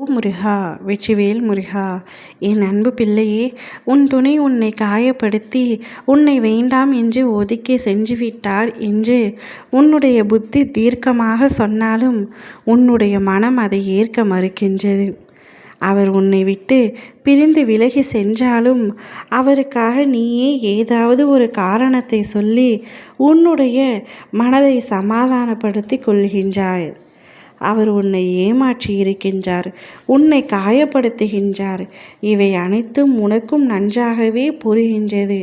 ஓ முருகா வெற்றிவேல் முருகா என் அன்பு பிள்ளையே உன் துணை உன்னை காயப்படுத்தி உன்னை வேண்டாம் என்று ஒதுக்கி செஞ்சுவிட்டார் என்று உன்னுடைய புத்தி தீர்க்கமாக சொன்னாலும் உன்னுடைய மனம் அதை ஏற்க மறுக்கின்றது. அவர் உன்னை விட்டு பிரிந்து விலகி சென்றாலும் அவருக்காக நீயே ஏதாவது ஒரு காரணத்தை சொல்லி உன்னுடைய மனதை சமாதானப்படுத்தி கொள்கின்றாய். அவர் உன்னை ஏமாற்றி இருக்கின்றார் உன்னை காயப்படுத்துகின்றார். இவை அனைத்தும் உனக்கும் நன்றாகவே புரிகின்றது.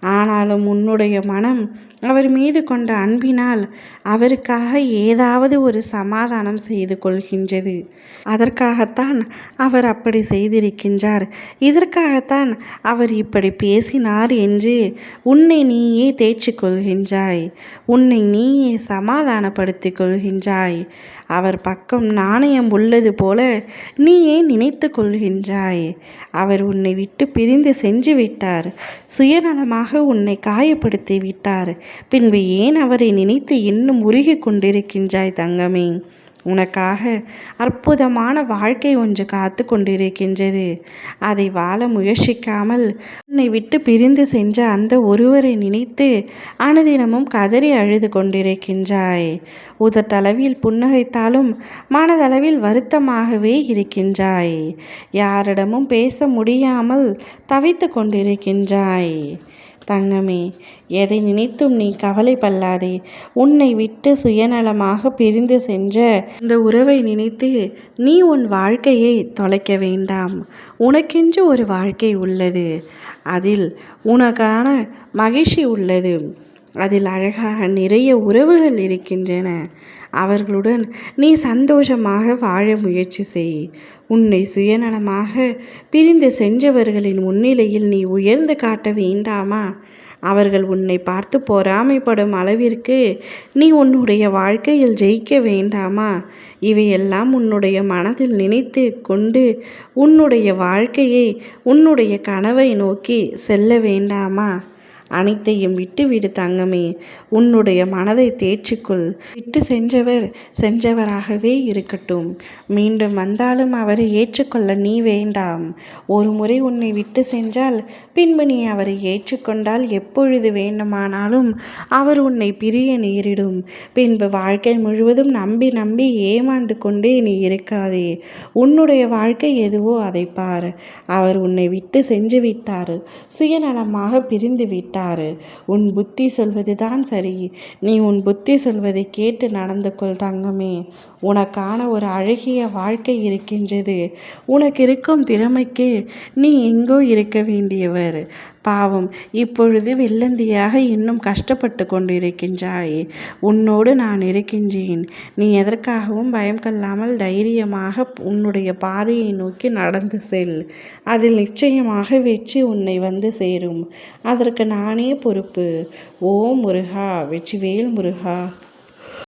ஆனாலும் உன்னுடைய மனம் அவர் மீது கொண்ட அன்பினால் அவருக்காக ஏதாவது ஒரு சமாதானம் செய்து கொள்கின்றது. அதற்காகத்தான் அவர் அப்படி செய்திருக்கின்றார். இதற்காகத்தான் அவர் இப்படி பேசினார் என்று உன்னை நீயே தேய்ச்சி கொள்கின்றாய். உன்னை நீயே சமாதானப்படுத்தி கொள்கின்றாய். அவர் பக்கம் நாணயம் உள்ளது போல நீயே நினைத்து கொள்கின்றாய். அவர் உன்னை விட்டு பிரிந்து சென்று விட்டார். சுயநலமாக உன்னை காயப்படுத்தி விட்டார். பின்பு ஏன் அவரை நினைத்து இன்னும் உருகி கொண்டிருக்கின்றாய் தங்கமே? உனக்காக அற்புதமான வாழ்க்கை ஒன்று காத்து கொண்டிருக்கின்றது. அதை வாழ முயற்சிக்காமல் உன்னை விட்டு பிரிந்து சென்ற அந்த ஒருவரை நினைத்து அனுதினமும் கதறி அழுது கொண்டிருக்கின்றாய். உதட்டளவில் புன்னகைத்தாலும் மனதளவில் வருத்தமாகவே இருக்கின்றாய். யாரிடமும் பேச முடியாமல் தவித்து கொண்டிருக்கின்றாய். தங்கமே எதை நினைத்தும் நீ கவலைப்படாதே உன்னை விட்டு சுயநலமாக பிரிந்து சென்ற இந்த உறவை நினைத்து நீ உன் வாழ்க்கையை தொலைக்க வேண்டாம். உனக்கென்று ஒரு வாழ்க்கை உள்ளது. அதில் உனக்கான மகிழ்ச்சி உள்ளது. அதில் அழகாக நிறைய உறவுகள் இருக்கின்றன. அவர்களுடன் நீ சந்தோஷமாக வாழ முயற்சி செய். உன்னை சுயநலமாக பிரிந்து சென்றவர்களின் முன்னிலையில் நீ உயர்ந்து காட்ட வேண்டாமா? அவர்கள் உன்னை பார்த்து பொறாமைப்படும் அளவிற்கு நீ உன்னுடைய வாழ்க்கையில் ஜெயிக்க வேண்டாமா? இவையெல்லாம் உன்னுடைய மனதில் நினைத்து கொண்டு உன்னுடைய வாழ்க்கையை உன்னுடைய கனவை நோக்கி செல்ல வேண்டாமா? அனைத்தையும் விட்டுவிடு தங்கமே. உன்னுடைய மனதை தேற்றிக்கொள். விட்டு சென்றவர் சென்றவராகவே இருக்கட்டும். மீண்டும் வந்தாலும் அவரை ஏற்றுக்கொள்ள நீ வேண்டாம். ஒரு முறை உன்னை விட்டு சென்றால் பின்பு நீ அவரை ஏற்றுக்கொண்டால் எப்பொழுது வேண்டுமானாலும் அவர் உன்னை பிரிய நேரிடும். பின்பு வாழ்க்கை முழுவதும் நம்பி நம்பி ஏமாந்து கொண்டே நீ இருக்காதே. உன்னுடைய வாழ்க்கை எதுவோ அதை பார். அவர் உன்னை விட்டு சென்று விட்டார். சுயநலமாக பிரிந்து விட்டார். மாட்டாரு உன் புத்தி சொல்வது தான் சரி. நீ உன் புத்தி சொல்வதை கேட்டு நடந்து கொள் தங்கமே. உனக்கான ஒரு அழகிய வாழ்க்கை இருக்கின்றது. உனக்கு இருக்கும் திறமைக்கு நீ எங்கோ இருக்க வேண்டியவர். பாவம் இப்பொழுது வெள்ளந்தியாக இன்னும் கஷ்டப்பட்டு கொண்டிருக்கின்றாய். உன்னோடு நான் இருக்கின்றேன். நீ எதற்காகவும் பயம் கொள்ளாமல் தைரியமாக உன்னுடைய பாதையை நோக்கி நடந்து செல். அதில் நிச்சயமாக வெற்றி உன்னை வந்து சேரும். அதற்கு நானே பொறுப்பு. ஓ முருகா வெற்றிவேல் முருகா.